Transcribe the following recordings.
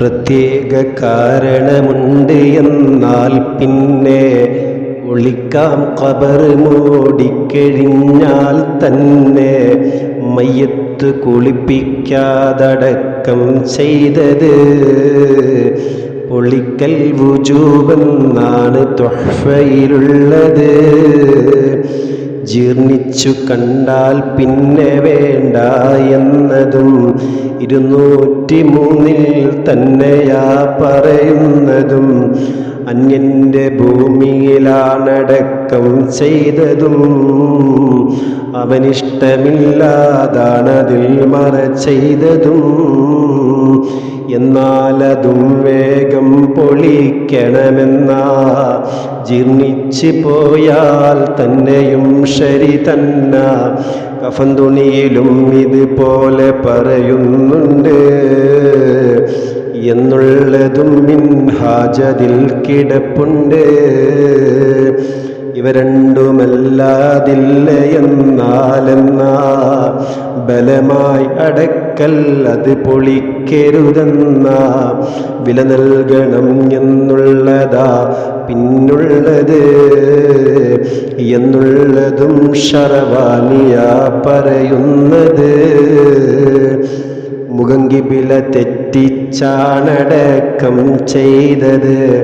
പ്രത്യേക കാരണമുണ്ട് എന്നാൽ പിന്നെ ഒളിക്കാം കബർ മൂടിക്കഴിഞ്ഞാൽ തന്നെ മയ്യത്ത് കുളിപ്പിക്കാതടക്കം ചെയ്തത്. പൊളിക്കൽ വുജൂബെന്നാണ് തൊഹ്ഫയിലുള്ളത്. ജീർണിച്ചു കണ്ടാൽ പിന്നെ വേണ്ട എന്നതും ഇരുന്നൂറ്റി മൂന്നിൽ തന്നെയാ പറയുന്നതും അന്യന്റെ ഭൂമിയിലാണടക്കം ചെയ്തതും അവനിഷ്ടമില്ലാതാണതിൽ മറ ചെയ്തതും. എന്നാലതും വേഗം പൊളിക്കണമെന്ന ജീർണിച്ച് പോയാൽ തന്നെയും ശരി തന്ന. കഫൻ തുണിയിലും ഇതുപോലെ പറയുന്നുണ്ട്. എന്നുള്ളതും മിൻഹാജതിൽ കിടപ്പുണ്ട്. ഇവ രണ്ടുമല്ലാതില്ലയെന്നാലെന്നാ ബലമായി അടക്കൽ അത് പൊളിക്കരുതെന്ന. വില നൽകണം എന്നുള്ളതാ പിന്നുള്ളത്. എന്നുള്ളതും ഷറവാനിയ പറയുന്നത്. മുഖങ്കിബില തെറ്റിച്ചാണടക്കം ചെയ്തത്.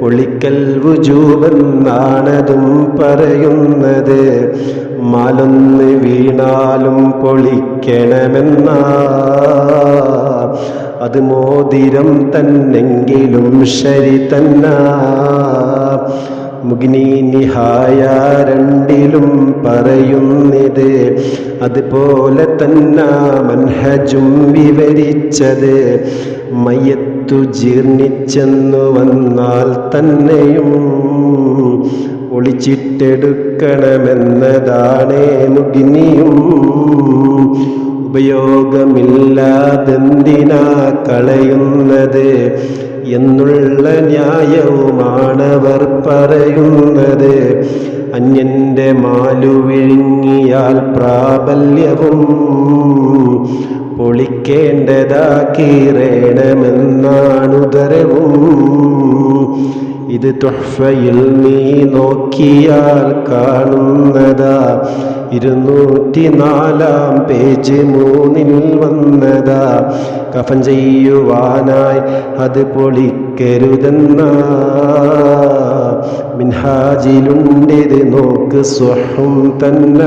പൊളിക്കൽ വുജൂബെന്നാണതും പറയുന്നത് മാലൊന്ന് വീണാലും പൊളിക്കണമെന്നാ അത് മോതിരം തന്നെങ്കിലും ശരി തന്ന. മുഗ്നി നിഹായ രണ്ടിലും പറയുന്നത് അതുപോലെ തന്നെ മൻഹജും വിവരിച്ചത് മയ്യത്തു ജീർണിച്ചെന്നു വന്നാൽ തന്നെയും ഒളിച്ചിട്ടെടുക്കണമെന്നതാണേ മുഗ്നിയും ഉപയോഗമില്ലാതെന്തിനാ കളയുന്നത്? എന്നുള്ള ന്യായവുമാണവർ പറയുന്നത്. അന്യന്റെ മാലു വിഴുങ്ങിയാൽ പ്രാബല്യവും പൊളിക്കേണ്ടതാക്കിറേണമെന്നാണുദരവും ഇത് തൊഹ്ഫയിൽ നീ നോക്കിയാൽ കാണുന്നതാ. ഇരുന്നൂറ്റി നാലാം പേജ് മൂന്നിൽ വന്നതാ. കഫൻ ചെയ്യുവാനായി അത് പൊളിക്കരുതെന്ന. മിൻഹാജിലുണ്ടിത് നോക്ക് സ്വഹം തന്ന.